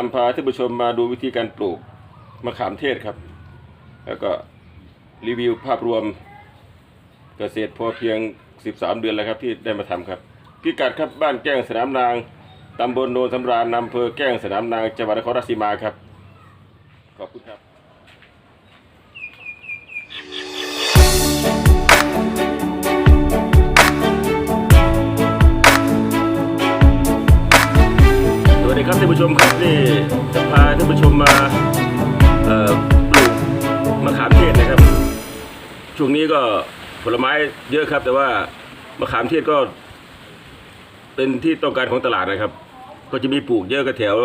นำพาท่านผู้ชมมาดูวิธีการปลูกมะขามเทศครับ แล้วก็รีวิวภาพรวมเกษตรพอเพียง 13 เดือนแล้วครับที่ได้มาทำครับ พิกัดครับบ้านแก้งสนามนางตำบลโนนสำราญอำเภอแก้งสนามนางจังหวัดนครราชสีมาครับ ขอบคุณครับ ดีครับท่านผู้ชมครับนี่จะพาท่านผู้ชมมาปลูกมะขามเทศนะครับ ช่วงนี้ก็ผลไม้เยอะครับ แต่ว่ามะขามเทศก็ เป็นที่ต้องการของตลาดนะครับ ก็จะมีปลูกเยอะก็แถว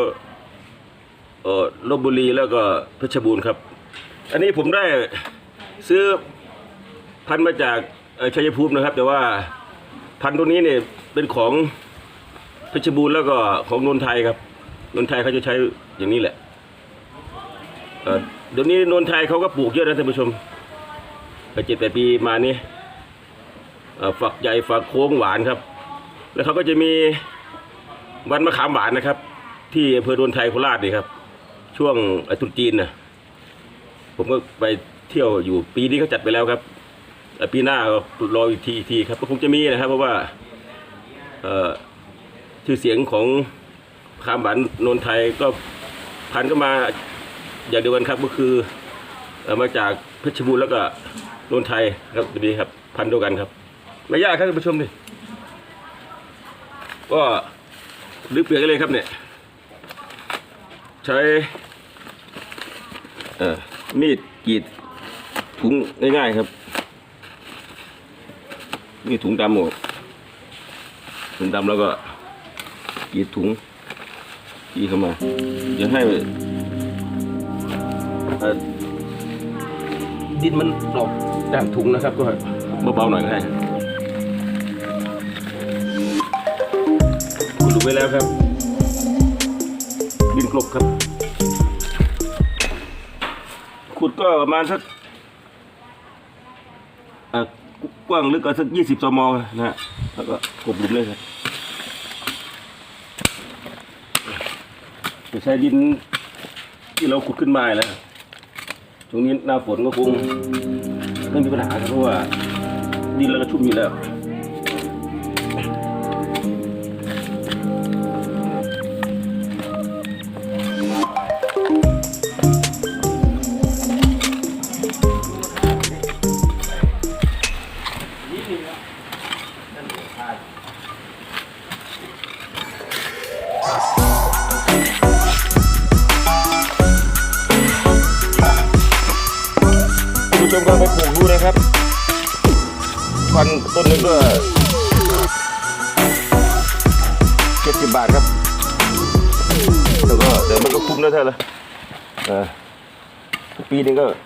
ลบบุรีแล้วก็เพชรบูรณ์ครับ อันนี้ผมได้ซื้อพันธุ์มาจากชัยภูมินะครับ แต่ว่าพันธุ์ตัวนี้เนี่ยเป็นของ เพชรบูรณ์แล้วก็ของนนไทยครับนนไทยเขาจะใช้อย่างนี้แหละเดี๋ยวนี้นนไทยเขาก็ปลูกเยอะนะท่านผู้ชมไปเจ็ดแปดปีมานี้ฝักใหญ่ฝักโค้งหวานครับ แล้วเขาก็จะมีวันมะขามหวานนะครับ ที่อำเภอโนนไทยโคราชนี่ครับ ช่วงตรุษจีนนะผมก็ไปเที่ยวอยู่ปีนี้เขาจัดไปแล้วครับปีหน้าก็รออีกทีอีกทีครับก็คงจะมีนะครับ เพราะว่า ชื่อเสียงของคามหวานนนไทยก็พันก็มาอย่างเดียวกันครับก็คือมาจากเพชรบูรณ์แล้วก็นนไทยครับดีครับ พันเดียวกันครับไม่ยากครับท่านผู้ชมดิก็รื้อเปลือกกันเลยครับเนี่ย ใช้เออมีดกรีดถุงง่ายๆครับมีถุงดำออกถุงดำแล้วก็ กรีดถุงกีเข้ามาจะให้ดินมันออกจากถุงนะครับ ก็เบาๆหน่อยก็ได้คุณดูไปแล้วครับ ดินกลบครับ ขุดก็ประมาณสักกว้างลึกก็สักยี่สิบซมนะฮะแล้วก็กลบหลุมเลยครับ จะใช้ดินที่เราขุดขึ้นมาแล้วช่วงนี้หน้าฝนก็คงไม่มีปัญหาครับเพราะว่าดินเราก็ชุ่มอยู่แล้ว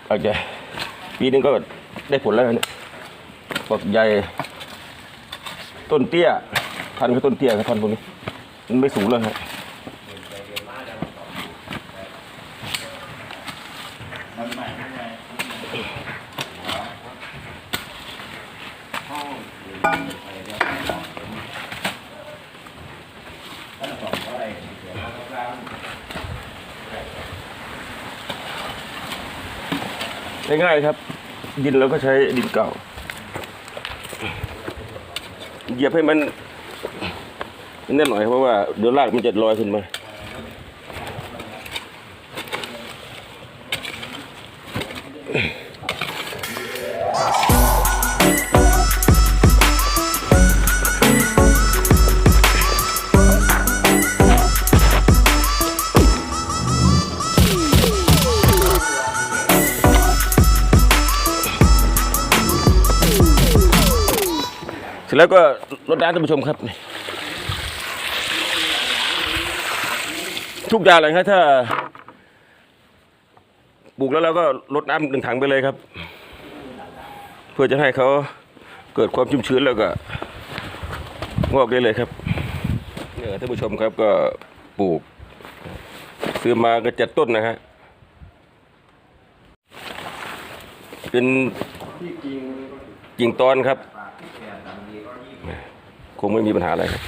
อาจจะปีหนึงก็ได้ผลแล้วนะเนี่ยฝักใหญ่ ต้นเตี้ย พันธุ์ก็ต้นเตี้ยครับพันธุ์พวกนี้ มันไม่สูงเลยครับ ง่ายครับ ดินเราก็ใช้ดินเก่า เหยียบให้มันแน่นหน่อยเพราะว่าเดี๋ยวรากมันจะลอยขึ้นมา แล้วก็รดน้ำท่านผู้ชมครับนี่ทุกอย่างเลยครับถ้าปลูกแล้วเราก็รดน้ำหนึ่งถังไปเลยครับ เพื่อจะให้เขาเกิดความชุ่มชื้นแล้วก็งอกได้เลยครับเนี่ยท่านผู้ชมครับก็ปลูก ซื้อมาก็จ็ดต้นนะฮะเป็นกิ่งตอนครับ คงไม่มีปัญหาอะไรครับ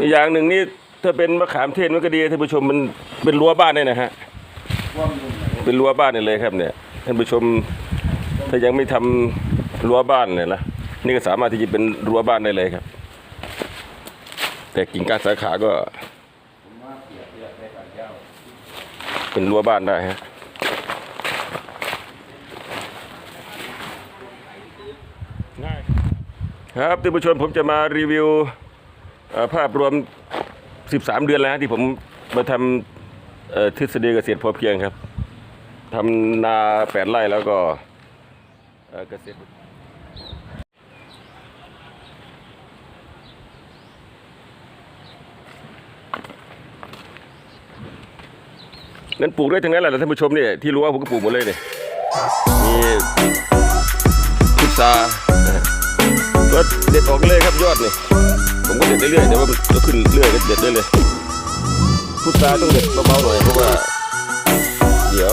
อีกอย่างหนึ่งนี่ถ้าเป็นมะขามเทศมันก็ดีท่านผู้ชมมันเป็นรั้วบ้านเนี่ยนะฮะเป็นรั้วบ้านนี่เลยครับเนี่ยท่านผู้ชมถ้ายังไม่ทำรั้วบ้านเนี่ยนะนี่ก็สามารถที่จะเป็นรั้วบ้านได้เลยครับ แต่กิ่งก้านสาขาก็ เป็นรั้วบ้านได้ฮะง่าย ครับท่านผู้ชมผมจะมารีวิวภาพรวม 13 เดือนแล้วที่ผมมาทำทฤษฎีเกษตรพอเพียงครับทำนาแปดไร่แล้วก็เกษตรนั้นปลูกได้ทั้งนั้นแหละท่านผู้ชมเนี่ยที่รู้ว่าผมก็ปลูกหมดเลยเนี่ยมีพุทรา ก็เด็ดออกเลยครับยอดนี่ผมก็เด็ดเรื่อยๆเดี๋ยวมันก็ขึ้นเรื่อยก็เด็ดได้เลยพุทราต้องเด็ดเบาๆหน่อยเพราะว่า เดี๋ยว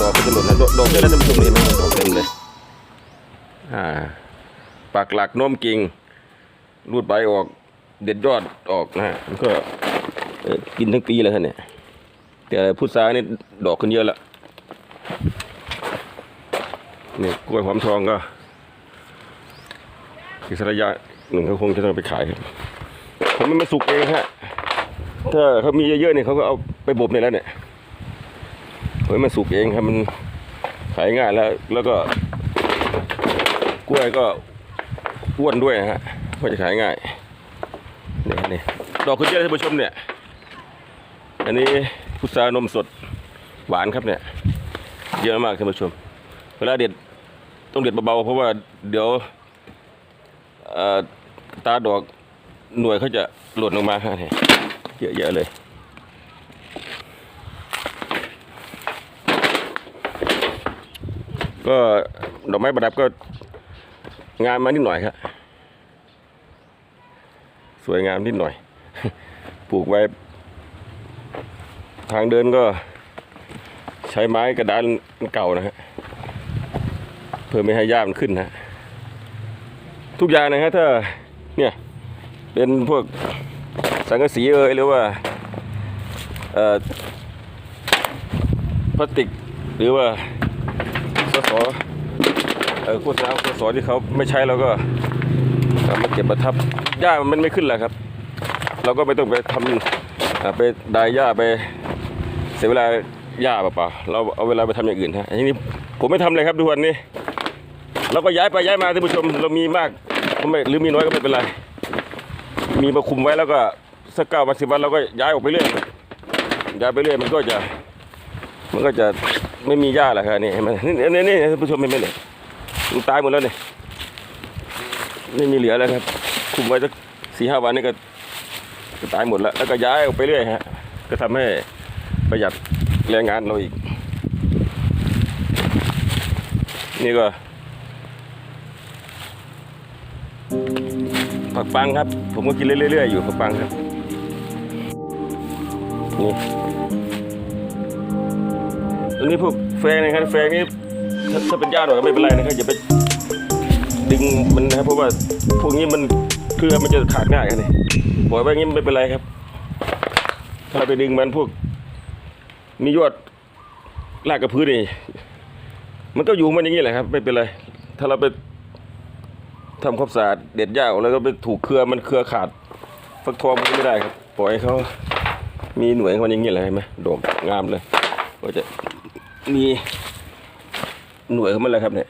ดอกมันจะหล่นนะดอกเยอะแล้วท่านผู้ชมนี่เห็นไหมดอกเต็มเลยอ่าปักหลักโน้มกิ่งรูดใบออกเด็ดยอดออกนะฮะมันก็กินทั้งปีเลยท่านเนี่ยแต่พุทรานี่ดอกขึ้นเยอะละนี่กล้วยหอมทองก็ อีกสักระยะหนึ่งเขาคงจะต้องไปขายครับผมมันมาสุกเองฮะถ้าเขามีเยอะๆเนี่ยเขาก็เอาไปบ่มในแล้วเนี่ยผมมันสุกเองครับมันขายง่ายแล้ว แล้วก็กล้วยก็อ้วนด้วยนะฮะก็จะขายง่ายนี่นี่ดอกขึ้นเยอะท่านผู้ชมเนี่ย อันนี้พุทรานมสดหวานครับเนี่ยเยอะมากท่านผู้ชม เวลาเด็ดต้องเด็ดเบาๆเพราะว่าเดี๋ยว ตาดอกหน่วยเขาจะหล่นลงมาฮะเนี่ยเยอะๆเลยก็ดอกไม้ประดับก็งามมานิดหน่อยครับสวยงามนิดหน่อย ปลูกไว้ ทางเดินก็ใช้ไม้กระดานเก่านะฮะเพื่อไม่ให้หญ้ามันขึ้นนะ ทุกอย่างนะฮะถ้าเนี่ยเป็นพวกสังกะสีเอยหรือว่าพลาสติกหรือว่าสสเอ่อโฆษณาสสที่เขาไม่ใช้เราก็ามาเก็บมาทับหญ้ามันไม่ขึ้นแหละครับ เราก็ไม่ต้องไปทำอ่ไปดายหญ้าไปเสียเวลาหญ้าเปล่าๆเราเอาเวลาไปทำอย่างอื่นฮะทีนี้ผมไม่ทำเลยครับทุกวันนี้ เราก็ย้ายไปย้ายมาท่านผู้ชมเรามีมากก็ไม่หรือมีน้อยก็ไม่เป็นไร มีมาคุมไว้แล้วก็สักเก้าวันสิบวันเราก็ย้ายออกไปเรื่อยย้ายไปเรื่อยมันก็จะมันก็จะไม่มีหญ้าแหละครับนี่เห็นไหมนี่นี่นี่ท่านผู้ชมเห็นไหมเนี่ยมันตายหมดแล้วเนี่ยไม่มีเหลือแล้วครับ คุมไว้สักสี่ห้าวันนี่ก็ก็ตายหมดแล้ว แล้วก็ย้ายออกไปเรื่อยฮะก็ทำให้ประหยัดแรงงานเราอีก นี่ก็ ผักปังครับ ผมก็กินเรื่อยๆอยู่ผักปังครับนี่ตรงนี้พวกแฟงนะครับแฟงนี่ถ้าถ้าเป็นญาติหน่อยก็ไม่เป็นไรนะครับอย่าไปดึงมันนะครับเพราะว่าพวกนี้มันเครือมันจะขาดง่ายครับนี่ปล่อยไว้อย่างนี้ไม่เป็นไรครับ ถ้าเราไปดึงมันพวกมียอดรากกระพื้นนี่มันก็อยู่มันอย่างนี้แหละครับ ไม่เป็นไร ถ้าเราไป ทำความสะอาดเด็ดหญ้าแล้วก็ไปถูกเครือมันเครือขาดฟักทองมันไม่ได้ครับปล่อยเขามีหน่วยของมันอย่างนี้แหละเห็นไหมโด่งงามเลยก็จะมีหน่วยของมันเลยครับเนี่ย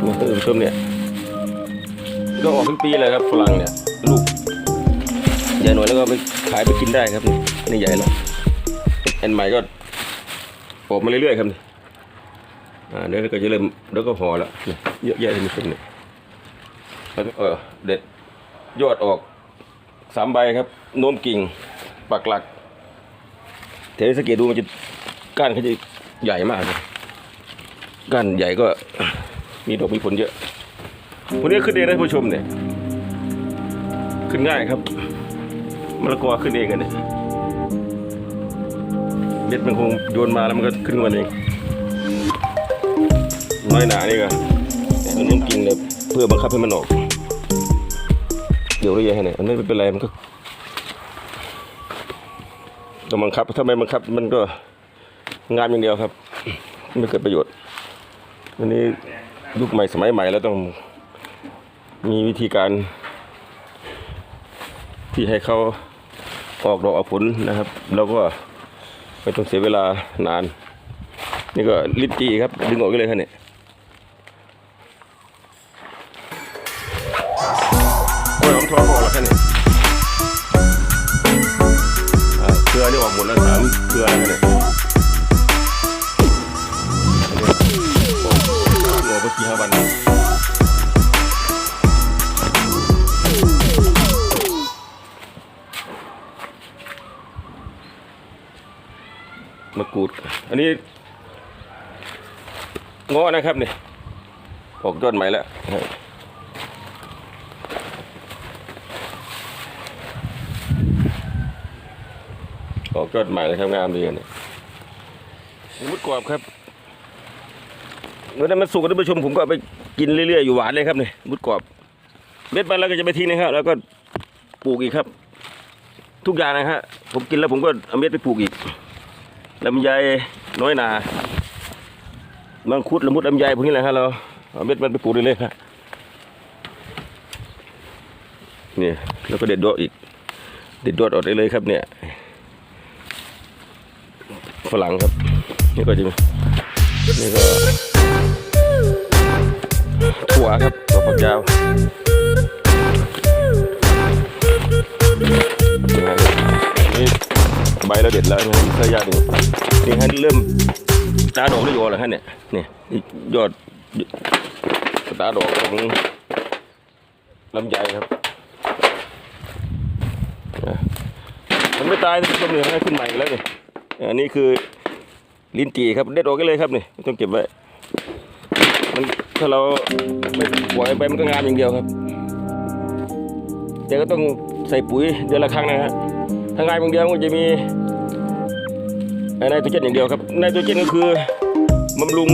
ตัวเติมต้นเนี่ยก็ออกทั้งปีเลยครับฝรั่งเนี่ย ก็ไปขายไปกินได้ครับนี่นี่ใหญ่แล้วอันใหม่ก็ออกมาเรื่อยๆครับนี่อ่าเดี๋ยวก็จะเริ่มเดี๋ยวก็พอแล้วนี่เยอะแยะเลยมีต้นเนี่ยแล้วก็เออเด็ดยอดออกสามใบครับโน้มกิ่งปักหลักเทสเกตดูมันจะก้านเขาจะใหญ่มากเลยก้านใหญ่ก็มีดอกมีผลเยอะวกนี้ขึ้นเองนะท่านผู้ชมเนี่ย ขึ้นง่ายครับ มะละกอขึ้นเองกันเนี่ยเม็ดมันคงโยนมาแล้วมันก็ขึ้นมาเองน้อยหนานี่ก็มันต้องกินเลยเพื่อบังคับให้มันออก เดี๋ยวได้ยังไงเนี่ยมันไม่เป็นไรมันก็ต้องบังคับถ้าไม่บังคับมันก็งานอย่างเดียวครับ ไม่เกิดประโยชน์วันนี้ยุคใหม่สมัยใหม่แล้วต้องมีวิธีการที่ให้เขา ออกดอกออกผลนะครับแล้วก็ไม่ต้องเสียเวลานาน นี่ก็ลิปจีครับ ดึงออกได้เลยครับเนี่ยโอ้ยของทองออกแล้วครับเนี่ยเครือนี่ออกหมดแล้วสามเครือแล้วครับเนี่ยอันนี้ออกไปกี่ห้าวัน มะกรูด อันนี้ง้อนะครับเนี่ยออกยอดใหม่แล้วออกยอดใหม่เลยครับงามดีอันเนี่ยมุดกรอบครับเมื่อนั้นมันสุกท่านผู้ชมผมก็ไปกินเรื่อยๆอยู่หวานเลยครับเนี่ยมุดกรอบเม็ดมันแล้วก็จะไปทิ้งนะครับ แล้วก็ปลูกอีกครับ ทุกอย่างนะฮะผมกินแล้วผมก็เอาเม็ดไปปลูกอีก ลำไยน้อยหนามังคุดละมุดลำไยพวกนี้แหละครับเราเอาเม็ดมันไปปลูกเลยครับนี่แล้วก็เด็ดดอกอีก เด็ดดอกออกได้เลยครับเนี่ยฝรั่งครับ นี่ก็จะมีนี่ก็ถั่วครับถั่วฝักยาวนี่ ใบเราเด็ดแล้วนะครับระยะหนึ่งนี่ฮะเริ่มตาดอกได้อยู่แล้วฮะเนี่ยนี่ยอดตาดอกของลำไยครับมันไม่ตายนะครับเนี่ยให้ขึ้นใหม่แล้วนี่อันนี้คือลิ้นจี่ครับเด็ดออกกันเลยครับนี่ไม่ต้องเก็บไว้มันถ้าเราไม่ปล่อยไปมันก็งามอย่างเดียวครับแต่ก็ต้องใส่ปุ๋ยเดือนละครั้งนะฮะ ถ้างานอย่างเดียวมันจะมีไนโตรเจนอย่างเดียวครับไนโตรเจนก็คือบำรุง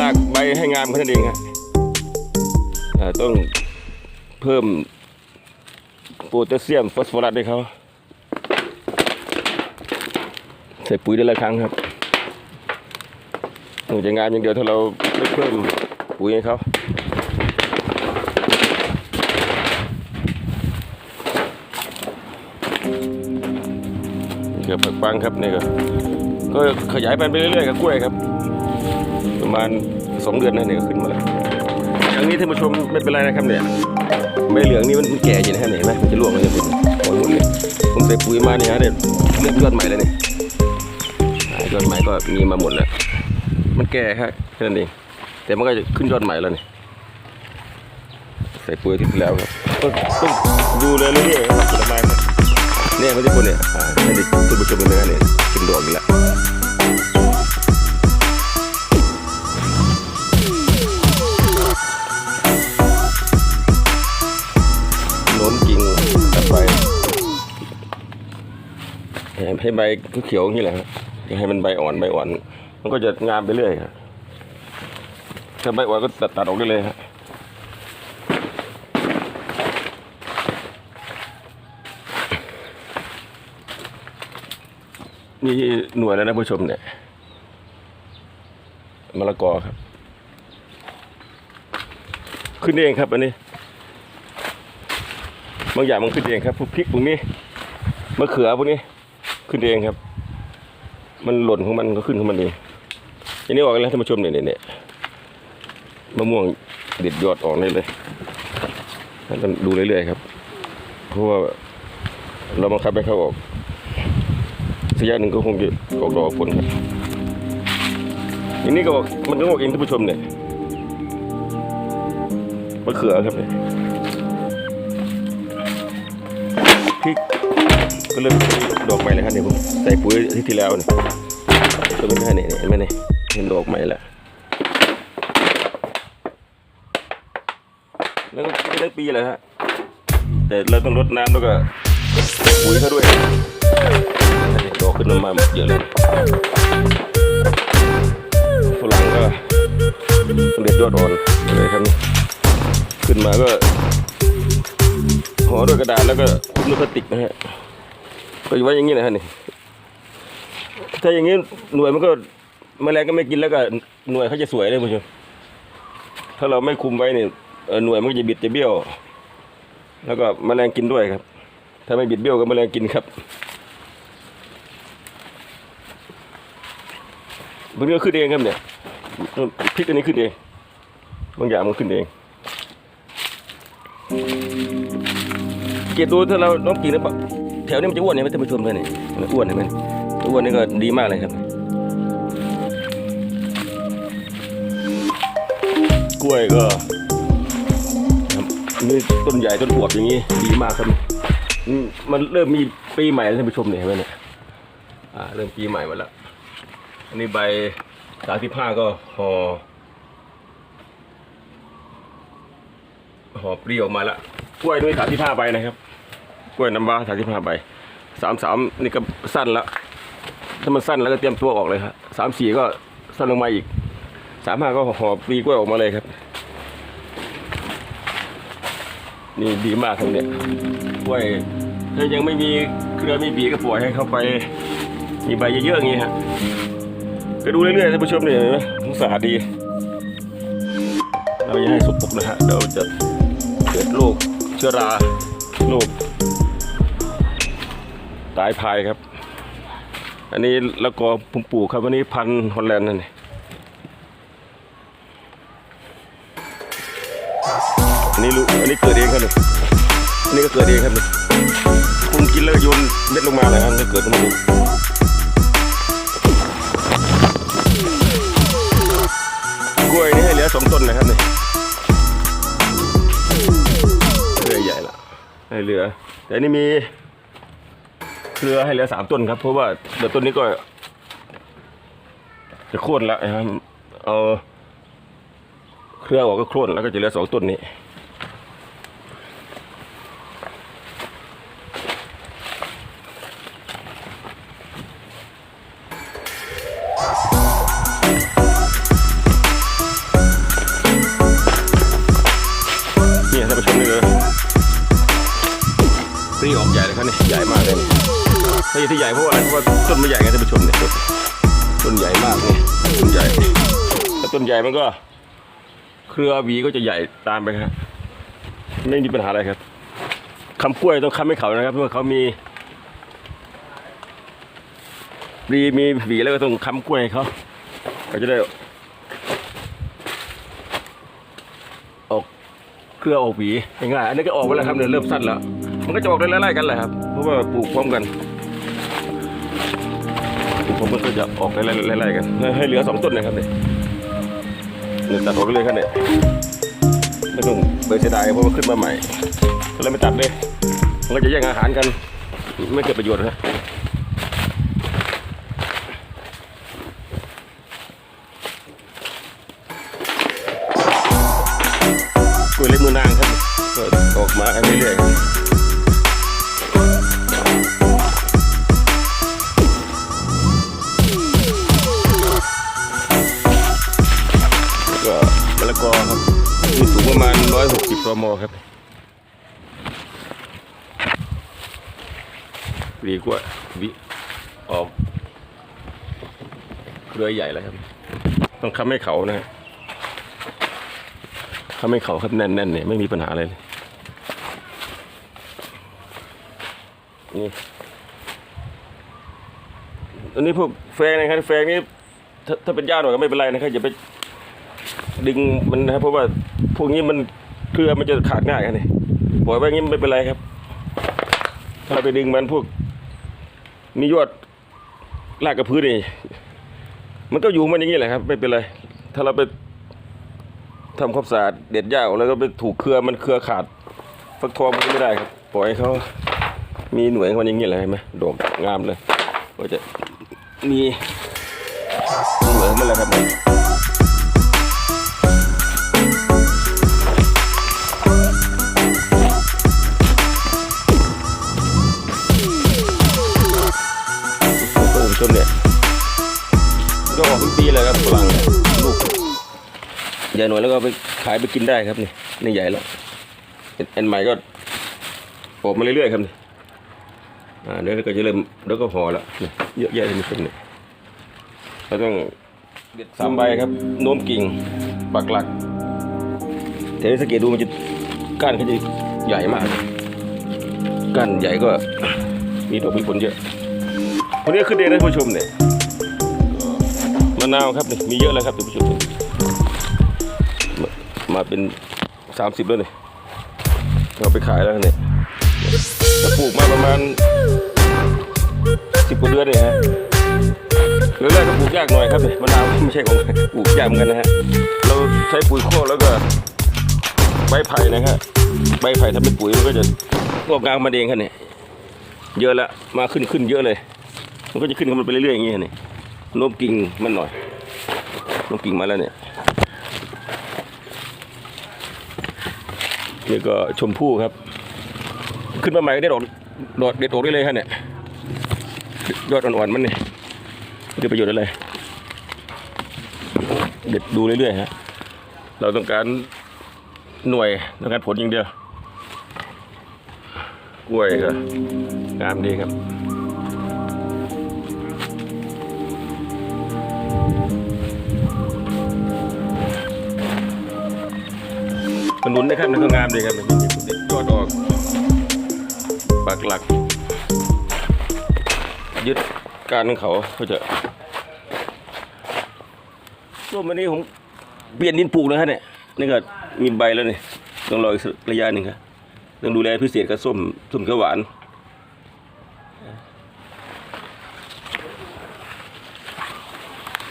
รากใบให้งามแค่นั้นเองฮะอ่าต้องเพิ่มโพแทสเซียมฟอสฟอรัสให้เขาใส่ปุ๋ยเดือนละครั้งครับมันจะงามอย่างเดียวถ้าเราไม่เพิ่มปุ๋ยให้เขาือบปักปังครับนี่ก็ก็ขยายไปเรื่อยๆกับกล้วยครับ ประมาณสองเดือนนั่นเนี่ยก็ขึ้นมาแล้วอย่างนี้ท่านผู้ชมไม่เป็นไรนะครับเนี่ยใบเหลืองนี่มันแก่อยู่นะเนี่ยเห็นไหมมันจะร่วงเลยเป็นหมดหมดเลยผมใส่ปุ๋ยมาเนี่ยฮะเนี่ยเลือกยอดใหม่แล้วเนี่ยอ่ายอดใหม่ก็มีมาหมดแล้วมันแก่ครับแค่นั้นเองแต่มันก็จะขึ้นยอดใหม่แล้วนี่ใส่ปุ๋ยที่แล้วครับต้องดูเลยเรื่อยๆผลไม้ครับ เนี่ยมันจะคนเนี่ยอ่าให้ด็กทุกผู้ชมเป็นไงเนี่ยกินดอกอีกแล้วโน้มกิ่งตัดไปให้ให้ใบเขียวอย่างนี้แหละจะให้มันใบอ่อนใบอ่อน มันก็จะงามไปเรื่อยครับถ้าใบอ่อนก็ตัดตัดออกได้เลยครับ นี่หน่วยแล้วนะผู้ชมเนี่ยมะละกอครับ ขึ้นเองครับอันนี้ บางอย่างมันขึ้นเองครับพวกพริกพวกนี้มะเขือพวกนี้ ขึ้นเองครับ มันหล่นของมันก็ขึ้นของมันเองอันนี้ออกแล้วท่านผู้ชมเนี่ยเนี่ยเนี่ยมะม่วงเด็ดยอดออกเลยเลยต้องดูเรื่อยๆครับ เพราะว่าเราบังคับให้เขาออก สักอย่างหนึ่งก็คงจะออกดอกผลครับอันนี้ก็ออกมันก็ออกเองท่านผู้ชมเนี่ยมะเขือครับเนี่ยพริกก็เริ่มมีดอกใหม่เลยครับเนี่ยผมใส่ปุ๋ยอาที่ที่แล้วเนี่ยตัวนี้นะเนี่ยเห็นไหมเนี่ยเห็นดอกใหม่แล้วแล้วก็ไม่ทั้ปีเลยฮะแต่เราต้องรดน้ำแล้วก็ปุ๋ยเขาด้วย ดอกขึ้นมาเยอะเลยฝรั่งก็เด็ดยอดอ่อนเลยครับนี่ขึ้นมาก็ห่อด้วยกระดาษแล้วก็คุมด้วยพลาสติกนะฮะก็อยู่ไว้อย่างนี้นะฮะนี่ถ้าอย่างนี้หน่วยมันก็แมลงก็ไม่กินแล้วก็หน่วยเขาจะสวยเลยผู้ชมถ้าเราไม่คุมไว้เนี่ยหน่วยมันก็จะบิดจะเบี้ยว แล้วก็แมลงกินด้วยครับ ถ้าไม่บิดเบี้ยวก็แมลงกินครับ บางทีก็ขึ้นเองครับเนี่ยพริกอันนี้ขึ้นเองบางอย่างมันขึ้นเองเกียรติดูถ้าเราน้องกินแล้วแถวนี้มันจะอ้วนเนี่ยไม่ท่านผู้ชมเลยนี่มันอ้วนเห็นไหมอ้วนนี่ก็ดีมากเลยครับ กล้วยก็นี่ต้นใหญ่ต้นอวบอย่างนี้ดีมากครับมันเริ่มมีปีใหม่แล้วท่านผู้ชมเนี่ยเห็นไหมเนี่ยเริ่มปีใหม่มาแล้ว อันนี้ใบสามสิบห้าก็ห่อห่อปลีออกมาล้วกล้วยด้วยสามสิบห้าใบนะครับกล้วยน้ำว้าสามสิบห้าใบสามสามนี่ก็สั้นแล้วถ้ามันสั้นแล้วก็เตรียมตัวออกเลยครับสามสี่ก็สั้นลงมาอีกสามห้าก็ห่อปลีกล้วยออกมาเลยครับ นี่ดีมากครับเนี่ยกล้วยถ้ายังไม่มีเครือไม่บีก็ปล่อยให้เข้าไป มีใบเยอะๆอย่างนี้ฮะ ก็ดูเรื่อยๆท่านผู้ชมเนี่ยเห็นไหมสาดดี เราอย่าให้สกปรกนะฮะเดี๋ยวจะเกิดโรคเชื้อราโรคตายพายครับ อันนี้แล้วก็ผมปลูกครับวันนี้พันฮอลแลนด์นั่นนี่อันนี้รู้อันนี้เกิดเองครับนี่อันนี้ก็เกิดเองครับนี่คุณกินแล้วโยนเม็ดลงมาเลยครับจะเกิดขึ้นมา สองต้นนะครับนี่เรือใหญ่ละให้เรือ แต่นี่มีเครือให้เหลือสามต้นครับ เพราะว่าเดี๋ยวต้นนี้ก็จะโค่นแล้วนะครับเอาเครือออกก็โค่นแล้วก็จะเหลือสองต้นนี้ หญ่มันก็ เครือหวีก็จะใหญ่ตามไปครับ ไม่มีปัญหาอะไรครับคำกล้วยต้องคำให้เขานะครับ เพราะว่าเขามีปลีมีหวีแล้วก็ต้องคำกล้วยเขาเขาจะได้ออกเครือออกหวีง่ายๆอันนี้ก็ออกไปแล้วครับเนี่ยเริ่มสั้นแล้วมันก็จะออกได้ไล่ๆกันแหละครับเพราะว่าปลูกพร้อมกันปลูกพร้อมกันก็จะออกได้ไล่ๆกัน ให้เหลือสองต้นนะครับเนี่ย เนี่ยตัดออกไปเลยครับเนี่ยไม่ต้องเบื่อเสียดายเพราะว่าขึ้นมาใหม่ก็เลยไม่ตัดเลยมันก็จะแย่งอาหารกันไม่เกิดประโยชน์นะ 160ตมครับดีกว่าวิออกเครือใหญ่แล้วครับ ต้องค้ำให้เขานะฮะค้ำให้เขาครับแน่นๆเนี่ยไม่มีปัญหาอะไรเลยนี่อันนี้พวกแฟงนะครับแฟงนี่ถ้าถ้าเป็นญาติหน่อยก็ไม่เป็นไรนะครับอย่าไปดึงมันนะครับเพราะว่าพวกนี้มัน เครือมันจะขาดง่ายครับนี่ปล่อยไว้งี้ไม่เป็นไรครับ ถ้าเราไปดึงมันพวกมียอดรากกระพื้นนี่มันก็อยู่มันอย่างนี้แหละครับ ไม่เป็นไร ถ้าเราไปทำความสะอาดเด็ดหญ้าออกแล้วก็ไปถูกเครือมันเครือขาดฟักทองมันไม่ได้ครับ ปล่อยเขามีหน่วยของมันอย่างนี้แหละเห็นไหมโดอกงามเลย ก็จะมีหน่วยของมันแหละครับ ญ่หน่อยแล้วก็ไปขายไปกินได้ครับนี่นี่ใหญ่แล้วอันใหม่ก็ออกมาเรื่อยๆครับนี่อ่าเดี๋ยวก็จะเริ่มแล้วก็ห่อแล้วนี่เยอะแยะเลยมีชมเนี่ยเราต้องเด็ดสามใบครับโน้มกิ่งปักหลักแต่สังเกตดูมันจะก้านเขาจะใหญ่มากก้านใหญ่ก็มีดอกมีผลเยอะวันนี้ขึ้นเดนนะท่านผู้ชมเนี่ยมะนาวครับนี่มีเยอะแล้วครับท่านผู้ชม มาเป็นสามสิบแล้วเนี่ยเอาไปขายแล้วเนี่ยจะปลูกมาประมาณสิบกว่าเดือนเนี่ยฮะเรื่องแรกก็ปลูกยากหน่อยครับเนี่ยมะนาวไม่ใช่ของปลูกยากเหมือนกันนะฮะเราใช้ปุ๋ยโคกแล้วก็ใบไผ่นะครับใบไผ่ทำเป็นปุ๋ยมันก็จะงอกงามมาเองครับเนี่ยเยอะละมาขึ้นขึ้นเยอะเลย มันก็จะขึ้นของมันไปเรื่อยๆอย่างเงี้ยนี่โน้มกิ่งมันหน่อยโน้มกิ่งมาแล้วเนี่ย นี่ก็ชมพู่ครับ ขึ้นมาใหม่ก็ได้ดอกดดเด็ดออกได้เลยครับเนี่ยยอดอ่อนๆมันเนี่ยไม่ได้ประโยชน์อะไรเด็ดดูเรื่อยๆฮะเราต้องการหน่วยต้องการผลอย่างเดียวกล้วยก็งามดีครับ นหนุนนะครับมันก็งามดีครับมันติดยอดออกปักหลัก ยึดการของเขาเขาจะร่วมวันนี้ผมเปลี่ยนดินปลูกนะครับเนี่ยนี่ก็มีใบแล้วนี่ต้องรออีกระยะหนึ่งครับต้องดูแลพิเศษกับส้มส้มเขียวหวาน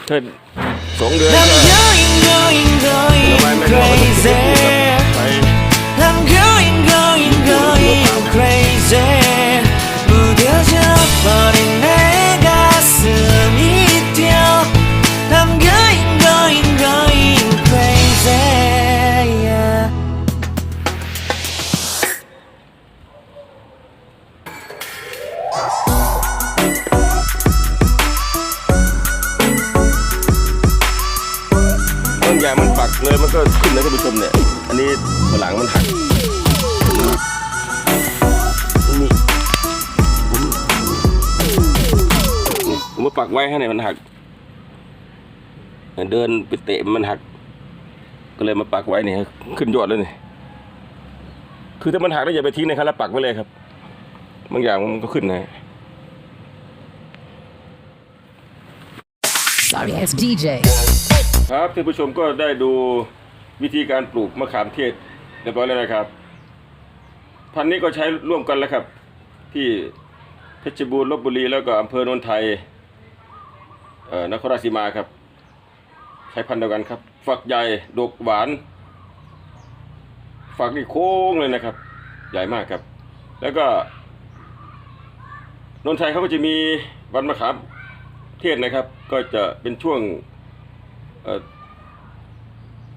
ถ้าสองเดือน I'm ก็ เนี่ยมันหัก เดินไปเตะมันหัก ก็เลยมาปักไว้เนี่ยขึ้นยอดเลยเนี่ยคือถ้ามันหักแล้วอย่าไปทิ้งนะครับแล้วปักไว้เลยครับ บางอย่างมันก็ขึ้นนะ Sorry, it's DJ. ครับท่านผู้ชมก็ได้ดูวิธีการปลูกมะขามเทศเรียบร้อยแล้วนะครับ พันธุ์นี้ก็ใช้ร่วมกันแล้วครับ ที่เพชรบูรณ์ลบบุรีแล้วก็อำเภอโนนไทยเอ่อ นครราชสีมาครับ ใช้พันธุ์เดียวกันครับ ฝักใหญ่ดกหวาน ฝักนี่โค้งเลยนะครับ ใหญ่มากครับ แล้วก็นนไทยเขาก็จะมีวันมะขามเทศนะครับ ก็จะเป็นช่วง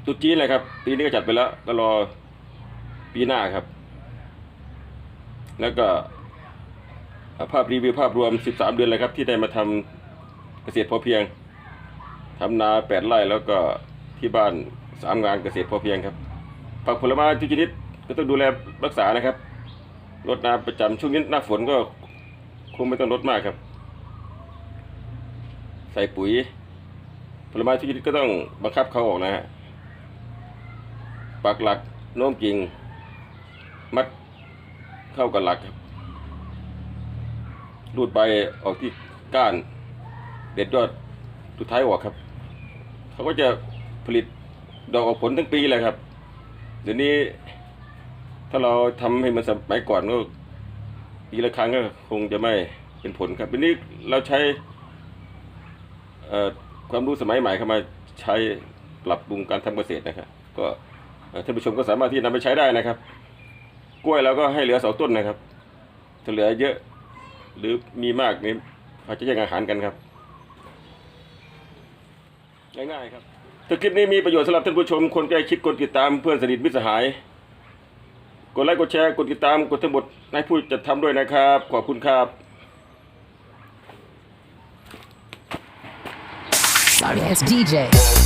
ตุจีนเลยครับปีนี้ก็จัดไปแล้วก็รอปีหน้าครับ แล้วก็ภาพรีวิวภาพรวม 13 เดือนเลยครับ ที่ได้มาทำ เกษตรพอเพียงทำนาแปดไร่แล้วก็ที่บ้านสามงานเกษตรพอเพียงครับผักผลไม้ทุกชนิดก็ต้องดูแลรักษานะครับรดน้ำประจำช่วงนี้หน้าฝนก็คงไม่ต้องรดมากครับ ใส่ปุ๋ย ผลไม้ทุกชนิดก็ต้องบังคับเขาออกนะฮะปักหลักโน้มกิ่ง มัดเข้ากับหลักครับรูดใบออกที่ก้าน เด็ดยอดสุดท้ายออกครับ เขาก็จะผลิตดอกออกผลทั้งปีเลยครับ เดี๋ยวนี้ ถ้าเราทำให้มันสมัยก่อนก็ปีละครั้งก็คงจะไม่เป็นผลครับวันนี้เราใช้ความรู้สมัยใหม่เข้ามาใช้ปรับปรุงการทำเกษตรนะครับ ก็ท่านผู้ชมก็สามารถที่นำไปใช้ได้นะครับ กล้วยเราก็ให้เหลือสองต้นนะครับถ้าเหลือเยอะ หรือมีมากนี่อาจจะแย่งอาหารกันครับ ง่ายๆครับถ้าคลิปนี้มีประโยชน์สำหรับท่านผู้ชม คนใกล้ชิดกดติดตามเพื่อนสนิทมิตสหาย กดไลค์กดแชร์กดติดตามกดทั้งหมดให้ผู้จัดทำด้วยนะครับ ขอบคุณครับ Sorry, it's DJ.